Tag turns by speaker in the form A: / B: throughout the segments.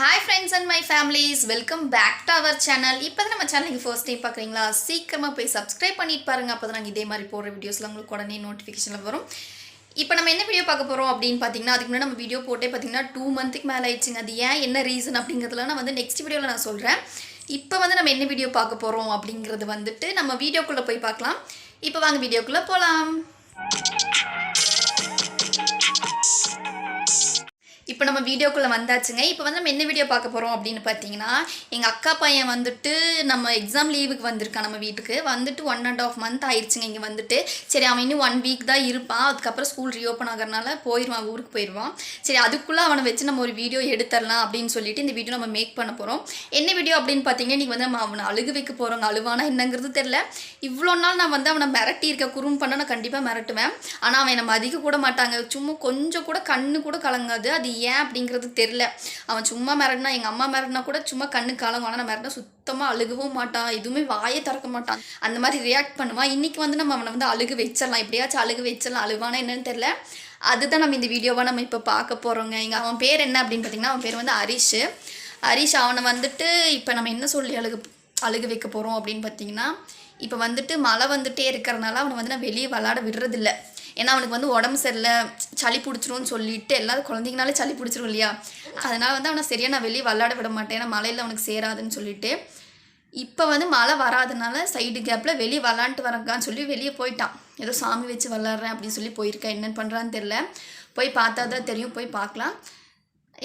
A: Hi friends and my families welcome back to our channel இப்போ தான் நம்ம சேனலுக்கு ஃபர்ஸ்ட் டைம் பார்க்குறீங்களா? சீக்கிரமாக போய் சப்ஸ்கிரைப் பண்ணிட்டு பாருங்கள் அப்போ தான் நாங்கள் இதே மாதிரி போடுற வீடியோஸ்லாம் உங்களுக்கு உடனே நோட்டிஃபிகேஷனில் வரும். இப்போ நம்ம என்ன வீடியோ பார்க்க போகிறோம் அப்படின்னு பார்த்தீங்கன்னா அதுக்கு முன்னாடி நம்ம வீடியோ போட்டே பார்த்தீங்கன்னா டூ மந்த்துக்கு மேலே ஆயிடுச்சுங்க. அது ஏன் என்ன ரீசன் அப்படிங்கிறதுலாம் நான் வந்து நெக்ஸ்ட் வீடியோவில் நான் சொல்கிறேன் இப்போ வந்து நம்ம என்ன வீடியோ பார்க்க போகிறோம் அப்படிங்கிறது வந்துட்டு நம்ம வீடியோக்குள்ளே போய் பார்க்கலாம். இப்போ வாங்க வீடியோக்குள்ளே போகலாம் இப்போ நம்ம வீடியோக்குள்ளே வந்தாச்சுங்க. இப்போ வந்து நம்ம என்ன வீடியோ பார்க்க போகிறோம் அப்படின்னு பார்த்தீங்கன்னா எங்கள் அக்கா பையன் வந்துட்டு நம்ம எக்ஸாம் லீவுக்கு வந்திருக்கான் நம்ம வீட்டுக்கு. வந்துட்டு ஒன் அண்ட் ஆஃப் மந்த் ஆயிடுச்சுங்க இங்கே வந்துட்டு. சரி அவன் இன்னும் ஒன் வீக் தான் இருப்பான். அதுக்கப்புறம் ஸ்கூல் ரீஓப்பன் ஆகிறனால போயிடுவான் ஊருக்கு போயிடுவான் சரி அதுக்குள்ளே அவனை வச்சு நம்ம ஒரு வீடியோ எடுத்துடலாம் அப்படின்னு சொல்லிட்டு இந்த வீடியோ நம்ம மேக் பண்ண போகிறோம் என்ன வீடியோ அப்படின்னு பார்த்தீங்கன்னா இன்றைக்கி வந்து நம்ம அவனை அழுகு வைக்க போகிறோங்க அழுவானா என்னங்கிறது தெரில இவ்வளோ நாள் நான் வந்து அவனை மிரட்டி இருக்க குறும் பண்ண நான் கண்டிப்பாக மிரட்டுவேன். ஆனால் அவன் என்னை மதிக்க கூட மாட்டாங்க. சும்மா கொஞ்சம் கூட கண்ணு கூட கலங்காது. அது ஏன் அப்படிங்கிறது தெரில அவன் சும்மா மிரட்டினா எங்கள் அம்மா மிரட்டினா கூட சும்மா கண்ணு காலம் ஆனால் நான் மிரட்டினா சுத்தமாக அழுகவும் மாட்டான். எதுவுமே வாயே திறக்க மாட்டான். அந்த மாதிரி ரியாக்ட் பண்ணுவான். இன்றைக்கி வந்து நம்ம அவனை வந்து அழுகு வச்சிடலாம். எப்படியாச்சும் அழுகு வச்சிடலாம். அழுவானா என்னன்னு தெரில அதுதான் நம்ம இந்த வீடியோவாக நம்ம இப்போ பார்க்க போகிறோங்க இங்கே அவன் பேர் என்ன அப்படின்னு பார்த்தீங்கன்னா அவன் பேர் வந்து ஹரிஷ். ஹரிஷ் அவனை வந்துட்டு இப்போ நம்ம என்ன சொல்லி அழுகு அழுகு வைக்க போகிறோம் அப்படின்னு பார்த்தீங்கன்னா இப்போ வந்துட்டு மழை வந்துட்டே இருக்கிறனால அவனை வந்து நான் வெளியே விளாட விடுறதில்ல. ஏன்னா அவனுக்கு வந்து உடம்பு சரியில்லை சளி பிடிச்சிரும்னு சொல்லிட்டு எல்லாரும் குழந்தைங்கனாலே சளி பிடிச்சிரும் இல்லையா? அதனால் வந்து அவனை சரியாக நான் வெளியே விளாட விட மாட்டேன். ஏன்னா மழையில் அவனுக்கு சேராதுன்னு சொல்லிட்டு. இப்போ வந்து மழை வராதனால சைடு கேப்பில் வெளியே விளாண்ட்டு வரக்கான்னு சொல்லி வெளியே போயிட்டான். ஏதோ சாமி வச்சு விளாட்றேன் அப்படின்னு சொல்லி போயிருக்கேன் என்னென்னு பண்ணுறான்னு தெரில போய் பார்த்தா தான் தெரியும். போய் பார்க்கலாம்.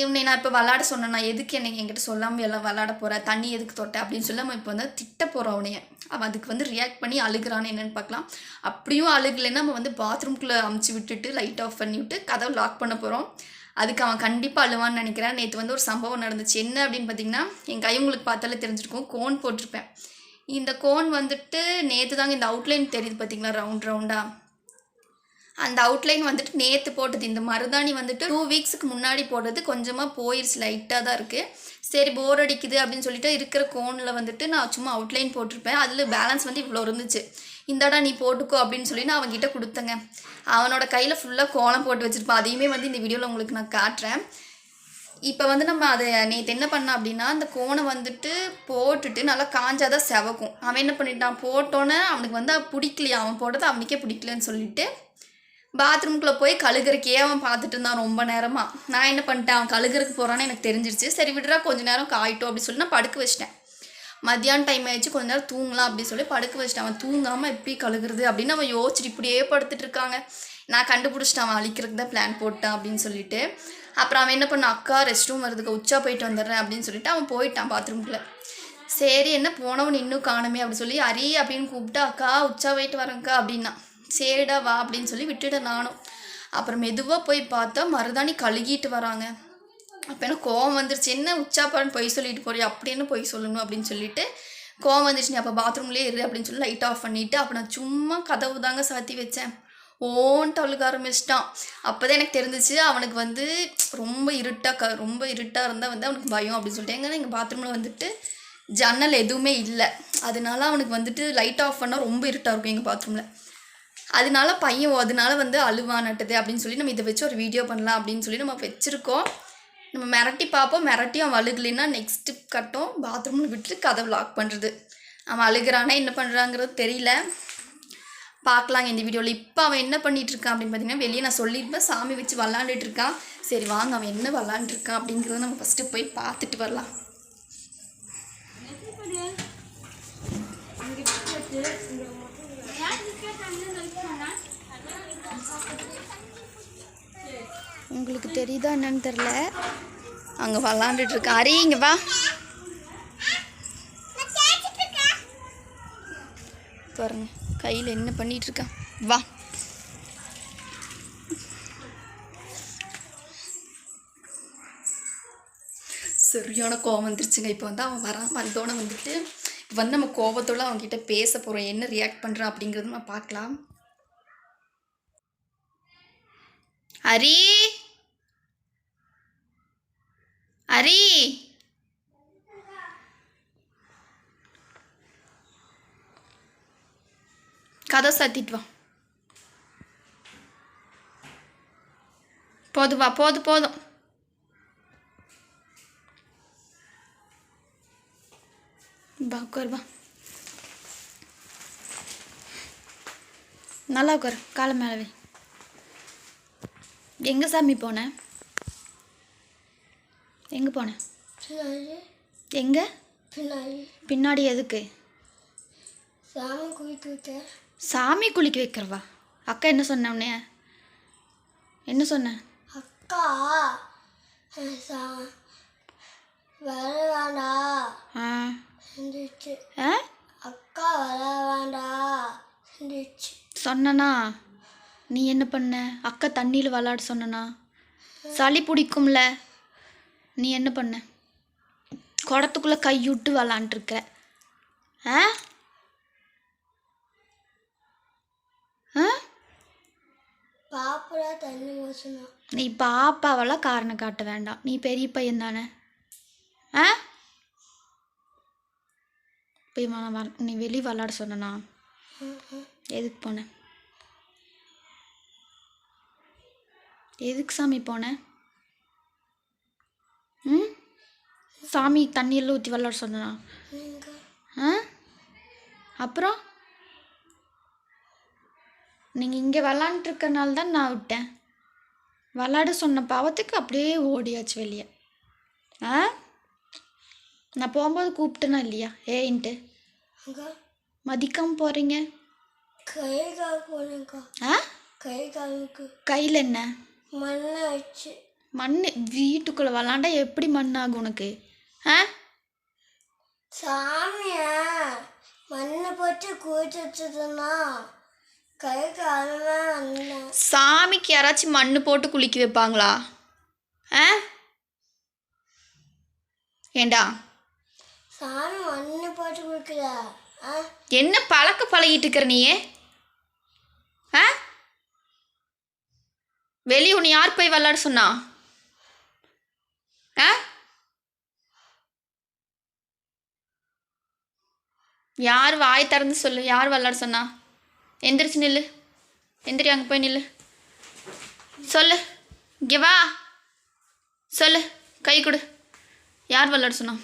A: இவனை நான் இப்போ விளாட சொன்னேன் நான் எதுக்கு என்னை என்கிட்ட சொல்லாமல் எல்லாம் விளாட போகிற தண்ணி எதுக்கு தொட்ட? அப்படின்னு சொல்லி நம்ம இப்போ வந்து திட்ட போகிறோம் அவனைய. அவன் அதுக்கு வந்து ரியாக்ட் பண்ணி அழுகிறான்னு என்னென்னு பார்க்கலாம். அப்படியும் அழுகலைன்னா நம்ம வந்து பாத்ரூம்குள்ளே அமுச்சு விட்டுட்டு லைட் ஆஃப் பண்ணி விட்டு கதவை லாக் பண்ண போகிறோம் அதுக்கு அவன் கண்டிப்பாக அழுவான்னு நினைக்கிறேன். நேற்று வந்து ஒரு சம்பவம் நடந்துச்சு. என்ன அப்படின்னு பார்த்தீங்கன்னா என் கை உங்களுக்கு பார்த்தாலே தெரிஞ்சிருக்கும். கோன் போட்டிருப்பேன். இந்த கோன் வந்துட்டு நேற்று தாங்க இந்த அவுட்லைன் தெரியுது பார்த்தீங்களா? ரவுண்ட் ரவுண்டாக அந்த அவுட்லைன் வந்துட்டு நேற்று போட்டது. இந்த மருதாணி வந்துட்டு டூ வீக்ஸுக்கு முன்னாடி போட்டது கொஞ்சமாக போயிடுச்சு லைட்டாக தான் இருக்குது சரி போர் அடிக்குது அப்படின்னு சொல்லிட்டு இருக்கிற கோனில் வந்துட்டு நான் சும்மா அவுட்லைன் போட்டிருப்பேன். அதில் பேலன்ஸ் வந்து இவ்வளோ இருந்துச்சு. இந்தாடா நீ போட்டுக்கோ அப்படின்னு சொல்லி நான் அவங்ககிட்ட கொடுத்தேங்க. அவனோட கையில் ஃபுல்லாக கோலம் போட்டு வச்சுருப்பான் அதையுமே வந்து இந்த வீடியோவில் உங்களுக்கு நான் காட்டுறேன். இப்போ வந்து நம்ம அதை நேற்று என்ன பண்ண அப்படின்னா அந்த கோனை வந்துட்டு போட்டுட்டு நல்லா காஞ்சாதான் செவக்கும். அவன் என்ன பண்ணிட்டான்? போட்டோன்னே அவனுக்கு வந்து பிடிக்கலையா. அவன் போட்டது அவனுக்கே பிடிக்கலன்னு சொல்லிட்டு பாத்ரூம்குள்ளே போய் கழுகுறக்கே அவன் பார்த்துட்டு இருந்தான் ரொம்ப நேரமாக நான் என்ன பண்ணிட்டேன்? அவன் கழுகுறக்கு போகிறான்னு எனக்கு தெரிஞ்சிருச்சு. சரி விடுறா கொஞ்ச நேரம் காயிட்டோம் அப்படின்னு சொல்லி நான் படுக்க வச்சிட்டேன். மத்தியானம் டைம் ஆயிடுச்சு கொஞ்ச நேரம் தூங்கலாம் அப்படின்னு சொல்லி படுக்க வச்சிட்டேன். அவன் தூங்காமல் எப்படி கழுகுறது அப்படின்னு அவன் யோசிச்சுட்டு இப்படியே படுத்துட்டு இருக்காங்க. நான் கண்டுபிடிச்சிட்டேன் அவன் அழிக்கிறதுக்கு தான் பிளான் போட்டான் அப்படின்னு சொல்லிட்டு. அப்புறம் அவன் என்ன பண்ண அக்கா ரெஸ்ட் ரூம் வரதுக்கு உச்சா போயிட்டு வந்துடுறேன் அப்படின்னு சொல்லிட்டு அவன் போயிட்டான் பாத்ரூம்குள்ளே. சரி என்ன போனவன் இன்னும் காணுமே அப்படின்னு சொல்லி அரி அப்படின்னு கூப்பிட்டு அக்கா உச்சா போயிட்டு வரேங்க்கா அப்படின்னா. சரிடா வா அப்படின்னு சொல்லி விட்டுட்டேன் நானும். அப்புறம் மெதுவாக போய் பார்த்தா மருதாணி கழுகிட்டு வராங்க. அப்போ எனக்கு கோவம் வந்துருச்சு. என்ன உச்சாப்பான்னு பொய் சொல்லிட்டு போறியா? அப்படின்னு பொய் சொல்லணும்? அப்படின்னு சொல்லிட்டு கோவம் வந்துருச்சு. நீ அப்போ பாத்ரூம்லேயே இரு அப்படின்னு சொல்லி லைட் ஆஃப் பண்ணிவிட்டு அப்போ நான் சும்மா கதவு தாங்க சாத்தி வச்சேன். ஓன்ட்டு அழுக ஆரம்பிச்சிட்டான். அப்போ தான் எனக்கு தெரிஞ்சிச்சு அவனுக்கு வந்து ரொம்ப இருட்டாக க ரொம்ப இருட்டாக இருந்தால் வந்து அவனுக்கு பயம் அப்படின்னு சொல்லிட்டு. எங்கன்னா எங்கள் பாத்ரூமில் வந்துட்டு ஜன்னல் எதுவுமே இல்லை. அதனால அவனுக்கு வந்துட்டு லைட் ஆஃப் பண்ணால் ரொம்ப இருட்டாக இருக்கும் எங்கள் பாத்ரூமில் அதனால பையன் அதனால வந்து அழுவானட்டது அப்படின்னு சொல்லி நம்ம இதை வச்சு ஒரு வீடியோ பண்ணலாம் அப்படின்னு சொல்லி நம்ம வச்சுருக்கோம். நம்ம மிரட்டி பார்ப்போம். மிரட்டி அவன் அழுகலைன்னா நெக்ஸ்ட்டு கட்டும் பாத்ரூமில் விட்டு கதவு லாக் பண்ணுறது அவன் அழுகிறானா என்ன பண்ணுறாங்கிறது தெரியல. பார்க்கலாங்க இந்த வீடியோவில் இப்போ அவன் என்ன பண்ணிகிட்டு இருக்கான் அப்படின்னு பார்த்தீங்கன்னா வெளியே நான் சொல்லியிருப்பேன். சாமி வச்சு விளாண்டுட்டு இருக்கான். சரி வாங்க. அவன் என்ன விளாண்டுருக்கான் அப்படிங்கிறத நம்ம ஃபஸ்ட்டு போய் பார்த்துட்டு வரலாம். உங்களுக்கு தெரியுதா என்னன்னு தெரில அங்கே விளாண்டுட்டு இருக்கான் அரி இங்கே வா. பாருங்க கையில் என்ன பண்ணிட்டு இருக்கான் வா. சரியான கோவம் வந்துருச்சுங்க. இப்போ வந்து அவன் வரான் வந்தோடனே வந்துட்டு இப்போ வந்து நம்ம கோபத்தோடு அவங்ககிட்ட பேச போகிறோம் என்ன ரியாக்ட் பண்ணுறான் அப்படிங்கிறது நம்ம பார்க்கலாம். ஹரி ஹரி கதை சாத்திட்டு வா. போதும் வா போதும் போதும். வா உட்கார் வா. நல்லா உட்கார் காலை மேலவே எங்கே சாமி போனேன் எங்கே போனேன் எங்கே?
B: பின்னாடி.
A: பின்னாடி எதுக்கு?
B: சாமி குளித்து விட்டேன்
A: சாமி குளிக்க வைக்கிறவா? அக்கா என்ன சொன்ன உன்னைய? என்ன சொன்ன?
B: அக்கா வர
A: ஆ.
B: அக்கா வர செஞ்சிச்சு
A: சொன்னனா? நீ என்ன பண்ண? அக்கா தண்ணியில் விளாட சொன்னனா? சளி பிடிக்கும்ல? நீ என்ன பண்ண? குடத்துக்குள்ளே கைவிட்டு விளாண்டுருக்க. ஆ?
B: தண்ணி மோசணும்
A: நீ பாப்பாவெல்லாம் காரணம் காட்ட வேண்டாம். நீ பெரிய பையன் தானே. ஆ? வா- வா- நீ வெளியே விளாட சொன்னனா எதுக்கு போன? எதுக்கு சாமி போன? ம்? சாமி தண்ணியெல்லாம் ஊற்றி விளாட சொன்னனா
B: நீங்கள்
A: ஆ? அப்புறம்? நீங்கள் இங்கே விளாண்டுருக்கனால தான் நான் விட்டேன். விளாட சொன்ன பாவத்துக்கு அப்படியே ஓடியாச்சு வெளியே. ஆ? நான் போகும்போது கூப்பிட்டேனா இல்லையா? ஏன்ட்டு? மதிக்காம போகிறீங்க
B: கை கால்
A: ஆ?
B: கை காலுக்கு
A: கையில் என்ன?
B: மண்ணை வச்சு.
A: மண் வீட்டுக்குள்ளே விளாண்டா எப்படி மண் ஆகும் உனக்கு? ஆ?
B: சாமிய மண்ணை போட்டு குளிச்சு வச்சதுன்னா கை காலமே
A: சாமிக்கு யாராச்சும் மண் போட்டு குளிக்க வைப்பாங்களா? ஆ? ஏண்டா?
B: சாமி மண்ணை போட்டு குளிக்கல.
A: என்ன பழக்க பழகிட்டு இருக்கிற நீ ஆ? வெளியே உன்னை யார் போய் விளாட சொன்னா? ஆ யார் வாய் திறந்து சொல்லு? யார் விளாட சொன்னா? எந்திரிச்சு நில்லு. எந்திரி அங்கே போய் நில்லு. சொல்லு. இங்கே வா. சொல்லு. கை கொடு. யார் விளாட சொன்னா?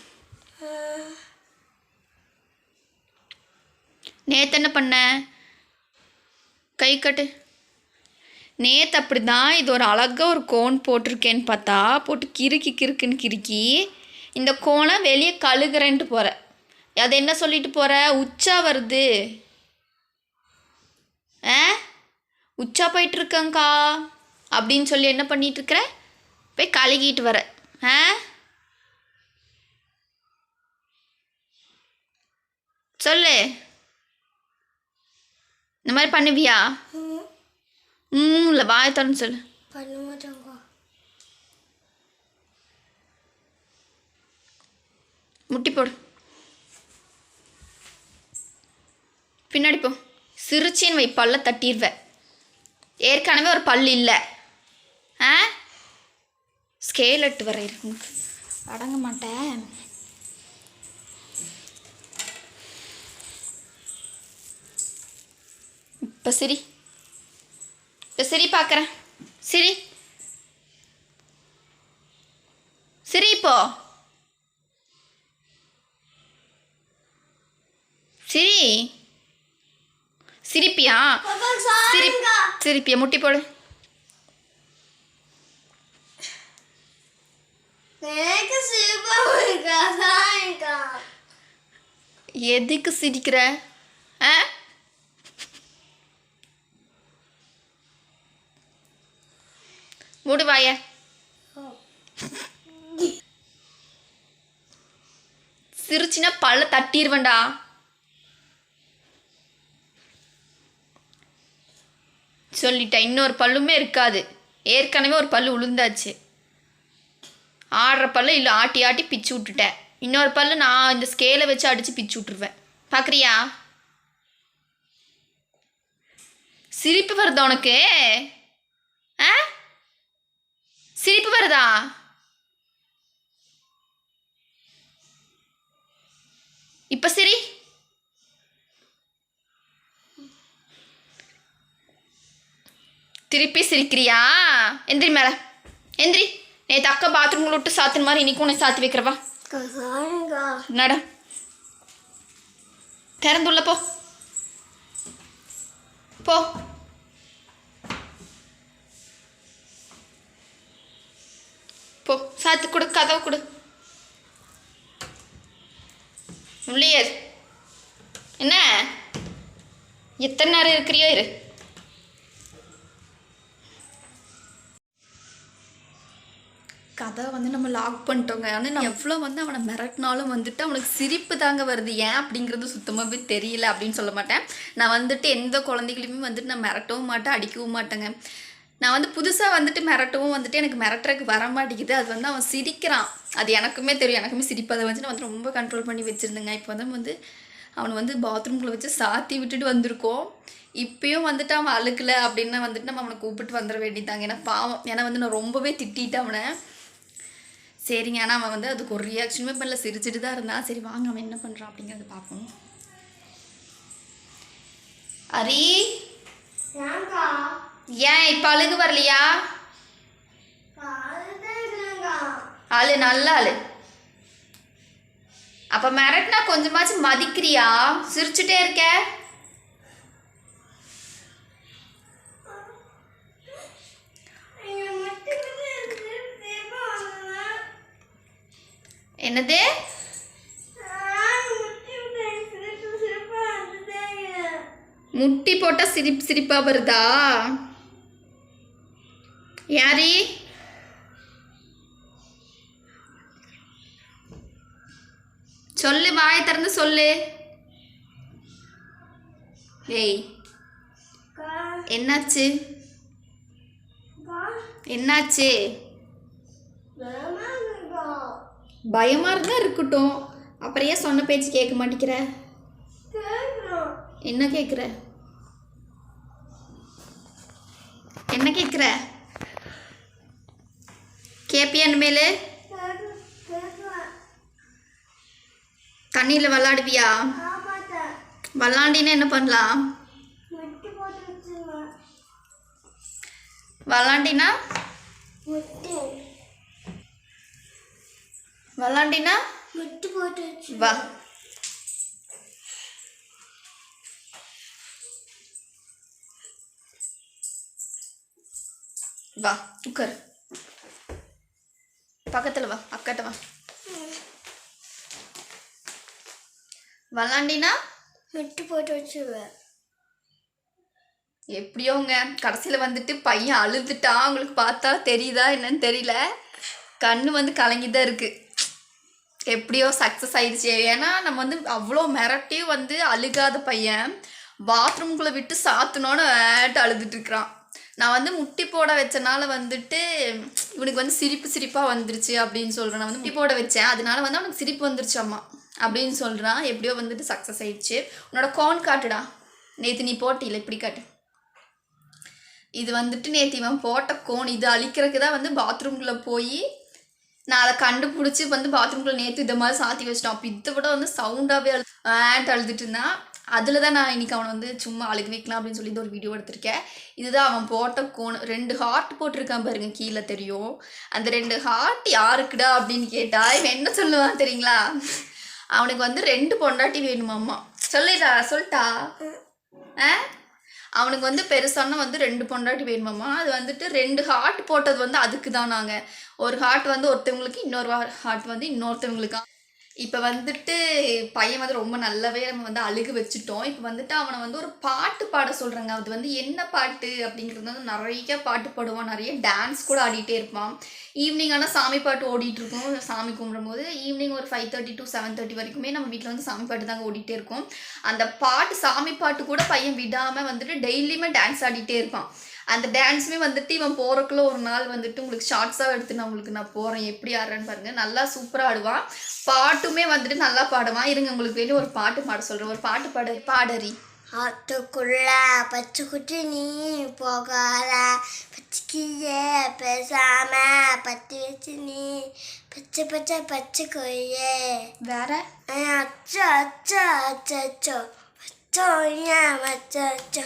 A: நேத்து என்ன பண்ண? கை கட்டு. நேற்று அப்படி தான் இது ஒரு அழகாக ஒரு கோன் போட்டிருக்கேன்னு பார்த்தா போட்டு கிறுக்கி கிறுக்குன்னு கிறுக்கி இந்த கோனை வெளியே கழுகுறேன்ட்டு போகிற அது என்ன சொல்லிட்டு போகிற உச்சா வருது. ஆ? உச்சா போயிட்டுருக்கங்க்கா அப்படின்னு சொல்லி என்ன பண்ணிகிட்ருக்குற போய் கழுகிட்டு வர. ஆ? சொல்லு. இந்த மாதிரி பண்ணுவியா?
B: ம்,
A: இல்லை வாய திறந்து சொல்லு. முட்டி போடு. பின்னாடி போ. சிரிச்சின்னு வை பல்ல தட்டிடுவ ஏற்கனவே ஒரு பல் இல்லை. ஆ? ஸ்கேல் எட்டு வர இருக்கு. அடங்க மாட்டேன். இப்போ சரி. இப்போ சரி பார்க்குறேன் சரி. சரி இப்போ. சிரி. சிரிப்பியா? சிரி சிரிப்பியா? முட்டி போடு. எதுக்கு சிரிக்கிற? ஆ? மூடு வாய. சிரிச்சினா பல்ல தட்டிடுவேன்டா சொல்லிட்டேன் இன்னொரு பல்லுமே இருக்காது. ஏற்கனவே ஒரு பல்லு உளுந்தாச்சு. ஆடுற பல்லு இல்லை ஆட்டி ஆட்டி பிச்சு விட்டுட்டேன். இன்னொரு பல்லு நான் இந்த ஸ்கேலை வச்சு அடித்து பிச்சு விட்டுருவேன். பார்க்குறியா சிரிப்பு வருதா உனக்கு? ஆ? சிரிப்பு வருதா? இப்ப சரி. திருப்பி சிரிக்கிறியா? எந்திரி மேல. எந்திரி. நேற்று அக்கா பாத்ரூமில் விட்டு சாத்துன மாதிரி இன்னைக்கு உன்னை சாத்தி வைக்கிறவா? நட. திறந்துள்ள போ. போ. போ சாத்து கொடு கதவை கொடு. உள்ளே என்ன? எத்தனை நேரம் இருக்கிறியோ இரு. கதை வந்து நம்ம லாக் பண்ணிட்டோங்க. ஆனால் நான் எவ்வளோ வந்து அவனை மிரட்டினாலும் வந்துட்டு அவனுக்கு சிரிப்பு தாங்க வருது. ஏன் அப்படிங்கிறது சுத்தமாகவே தெரியல அப்படின்னு சொல்ல மாட்டேன். நான் வந்துட்டு எந்த குழந்தைகளையுமே வந்துட்டு நான் மிரட்டவும் மாட்டேன் அடிக்கவும் மாட்டேங்க. நான் வந்து புதுசாக வந்துட்டு மிரட்டவும் வந்துட்டு எனக்கு மிரட்டுறதுக்கு வர மாட்டேங்குது. அது வந்து அவன் சிரிக்கிறான். அது எனக்குமே தெரியும். எனக்குமே சிரிப்பதை வச்சு வந்து நான் வந்து ரொம்ப கண்ட்ரோல் பண்ணி வச்சுருந்தேங்க. இப்போ வந்து வந்து அவனை வந்து பாத்ரூம்குள்ளே வச்சு சாத்தி விட்டுட்டு வந்திருக்கோம். இப்பயும் வந்துட்டு அவன் அழுக்கல அப்படின்னு வந்துட்டு நம்ம அவனை கூப்பிட்டு வந்துட வேண்டியதாங்க ஏன்னா பாவம். ஏன்னா வந்து நான் ரொம்பவே திட்டிட்டேன் அவனை. சரிங்க. ஆனால் அவன் வந்து அதுக்கு ஒரு ரியாக்ஷனுமே பண்ணல. சிரிச்சிட்டு தான் இருந்தான் சரி வாங்க. அவன் என்ன பண்ணுறான் அப்படிங்கிறத பார்ப்போம். அரி?
B: ஏங்கா
A: ஏன் இப்போ அழுகு வரலையா?
B: அழுதுங்கா
A: அழு நல்லா அழு அப்போ மிரட்டினா கொஞ்சமாச்சும் மதிக்கிறியா? சிரிச்சுட்டே இருக்க. என்னது? முட்டி போட்டால் சிரிப்பு சிரிப்பாக வருதா? யாரி? சொல்லு வாயை திறந்து சொல்லு. ஏய் என்னாச்சு? என்னாச்சு? பயமா இருந்தா இருக்கட்டும். அப்புறம் ஏன் சொன்ன பேச்சு கேட்க மாட்டேங்கிற? என்ன கேட்குற? என்ன கேட்குற? கேப்பியா மேலே தண்ணியில் விளாடுவியா? விளாண்டினா என்ன பண்ணலாம்? விளாண்டினா? விளாண்டினா?
B: முட்டு போட்டு
A: வா. வா உட்கார் பக்கத்தில் வா அக்காட்ட வா. விளாண்டினா
B: முட்டு போட்டு வச்சுருவேன்.
A: எப்படியோங்க கடைசியில் வந்துட்டு பையன் அழுதுட்டான் உங்களுக்கு பார்த்தா தெரியுதா என்னன்னு தெரியல. கண்ணு வந்து கலங்கி தான் இருக்குது எப்படியோ சக்ஸஸ் ஆயிடுச்சு. ஏன்னா நம்ம வந்து அவ்வளோ மிரட்டியும் வந்து அழுகாத பையன். பாத்ரூம்குள்ளே விட்டு சாத்துனோன்னு வேட்டு அழுதுட்டு இருக்கிறான். நான் வந்து முட்டி போட வச்சனால வந்துட்டு இவனுக்கு வந்து சிரிப்பு சிரிப்பாக வந்துருச்சு அப்படின்னு சொல்கிறேன் நான் வந்து முட்டி போட வச்சேன். அதனால வந்து அவனுக்கு சிரிப்பு வந்துருச்சு அம்மா அப்படின்னு சொல்கிறான் எப்படியோ வந்துட்டு சக்ஸஸ் ஆயிடுச்சு. உன்னோட கோன் காட்டுடா. நேற்று நீ போட்டியில இப்படி காட்டு. இது வந்துட்டு நேற்று இவன் போட்ட கோன் இது அழிக்கிறதுக்கு தான் வந்து பாத்ரூம்குள்ளே போய் நான் அதை கண்டுபிடிச்சி வந்து பாத்ரூம்குள்ளே நேற்று இதை மாதிரி சாத்தி வச்சிட்டோம். அப்போ இதை விட வந்து சவுண்டாகவே அழு ஆண்ட் அழுதுட்டு இருந்தான் அதில் தான் நான் இன்னைக்கு அவனை வந்து சும்மா அழுக வைக்கலாம் அப்படின்னு சொல்லி இந்த ஒரு வீடியோ எடுத்திருக்கேன். இதுதான் அவன் போட்ட கோன் ரெண்டு ஹார்ட் போட்டிருக்கான் பாருங்க கீழே தெரியும். அந்த ரெண்டு ஹார்ட் யாருக்குடா அப்படின்னு கேட்டா இவன் என்ன சொல்லுவான் தெரியுங்களா? அவனுக்கு வந்து ரெண்டு பொண்டாட்டி வேணுமாம்மா. சொல்லிடா சொல்லிட்டா. ஆ? அவனுக்கு வந்து பெருசான வந்து ரெண்டு பொண்டாட்டி வேணுமாம்மா. அது வந்துட்டு ரெண்டு ஹார்ட் போட்டது வந்து அதுக்கு தான் நாங்கள் ஒரு ஹார்ட் வந்து ஒருத்தவங்களுக்கு இன்னொரு ஹார்ட் வந்து இன்னொருத்தவங்களுக்கு இப்போ வந்துட்டு பையன் வந்து ரொம்ப நல்லாவே நம்ம வந்து அழுகு வச்சுட்டோம். இப்போ வந்துட்டு அவனை வந்து ஒரு பாட்டு பாட சொல்கிறாங்க அது வந்து என்ன பாட்டு அப்படிங்கிறது வந்து நிறைய பாட்டு பாடுவான். நிறைய டான்ஸ் கூட ஆடிட்டே இருப்பான். ஈவினிங் ஆனால் சாமி பாட்டு ஓடிட்டு இருக்கும். சாமி கும்பிடும்போது ஈவினிங் ஒரு five thirty to seven thirty வரைக்குமே நம்ம வீட்டில் வந்து சாமி பாட்டு தாங்க ஓடிட்டே இருக்கும். அந்த பாட்டு சாமி பாட்டு கூட பையன் விடாமல் வந்துட்டு டெய்லியுமே டான்ஸ் ஆடிட்டே இருப்பான். அந்த டான்ஸுமே வந்துட்டு இவன் போகிறக்குள்ள ஒரு நாள் வந்துட்டு உங்களுக்கு ஷார்ட்ஸாக எடுத்து நான் உங்களுக்கு நான் போகிறேன் எப்படி ஆடுறேன்னு பாருங்கள் நல்லா சூப்பராக ஆடுவான். பாட்டுமே வந்துட்டு நல்லா பாடுவான். இருங்க உங்களுக்கு வேணும் ஒரு பாட்டு பாட சொல்கிறேன் ஒரு பாட்டு பாடு பாடறி.
B: ஆத்துக்குள்ள பச்சை குட்டி நீ போகாத. பச்சைக்கியே பேசாம பத்தி வச்சு நீ பச்சை பச்சை பச்சை கொய்யே
A: வேற
B: அச்சோ அச்சோ அச்சோ அச்சோ. அச்சோ ஏன் அச்சோ அச்சோ?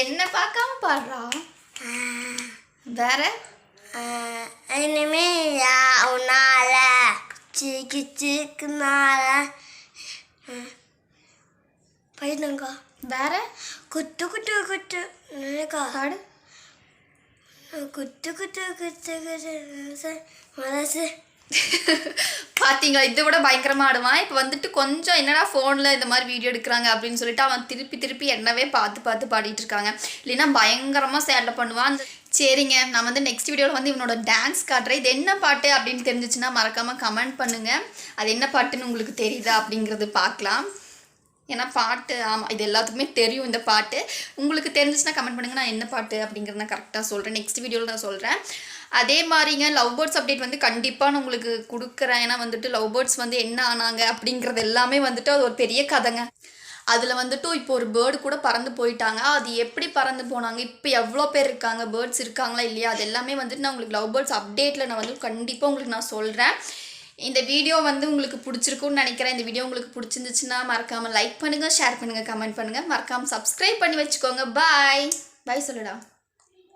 A: என்ன பார்க்காம பாடுறா? வேற?
B: இனிமே உன்னால சிக்கு சிக்குனால பையனங்கா
A: வேற?
B: குத்து குத்து குத்து.
A: பாடு.
B: குத்து குத்து குத்து குத்து. மனசு
A: பாத்தீங்களா? இதை விட பயங்கரமாக ஆடுவான். இப்போ வந்துட்டு கொஞ்சம் என்னடா ஃபோனில் இந்த மாதிரி வீடியோ எடுக்கிறாங்க அப்படின்னு சொல்லிட்டு அவன் திருப்பி திருப்பி என்னவே பார்த்து பார்த்து பாடிட்டு இருக்காங்க. இல்லைன்னா பயங்கரமாக சேட்டை பண்ணுவான். சரிங்க நான் வந்து நெக்ஸ்ட் வீடியோவில் வந்து இவனோட டான்ஸ் காட்டுறேன். இது என்ன பாட்டு அப்படின்னு தெரிஞ்சிச்சுன்னா மறக்காமல் கமெண்ட் பண்ணுங்க. அது என்ன பாட்டுன்னு உங்களுக்கு தெரியுதா அப்படிங்கிறது பார்க்கலாம். ஏன்னா பாட்டு ஆமாம் இது எல்லாத்துக்குமே தெரியும் இந்த பாட்டு. உங்களுக்கு தெரிஞ்சிச்சுன்னா கமெண்ட் பண்ணுங்கள் நான் என்ன பாட்டு அப்படிங்கிறத நான் கரெக்டாக சொல்கிறேன் நெக்ஸ்ட் வீடியோவில் நான் சொல்கிறேன் அதே மாதிரிங்க லவ் பேர்ட்ஸ் அப்டேட் வந்து கண்டிப்பாக நான் உங்களுக்கு கொடுக்குறேன். ஏன்னா வந்துட்டு லவ் பேர்ட்ஸ் வந்து என்ன ஆனாங்க அப்படிங்கிறது எல்லாமே வந்துட்டு அது ஒரு பெரிய கதைங்க. அதில் வந்துட்டு இப்போ ஒரு பேர்டு கூட பறந்து போயிட்டாங்க. அது எப்படி பறந்து போனாங்க? இப்போ எவ்வளோ பேர் இருக்காங்க? பேர்ட்ஸ் இருக்காங்களா இல்லையா? அது எல்லாமே வந்துட்டு நான் உங்களுக்கு லவ் பேர்ட்ஸ் அப்டேட்டில் நான் வந்து கண்டிப்பாக உங்களுக்கு நான் சொல்கிறேன் இந்த வீடியோ வந்து உங்களுக்கு பிடிச்சிருக்கும்னு நினைக்கிறேன். இந்த வீடியோ உங்களுக்கு பிடிச்சிருந்துச்சுன்னா மறக்காமல் லைக் பண்ணுங்கள் ஷேர் பண்ணுங்கள் கமெண்ட் பண்ணுங்கள் மறக்காமல் சப்ஸ்கிரைப் பண்ணி வச்சுக்கோங்க. பாய் பாய் சொல்லுடா.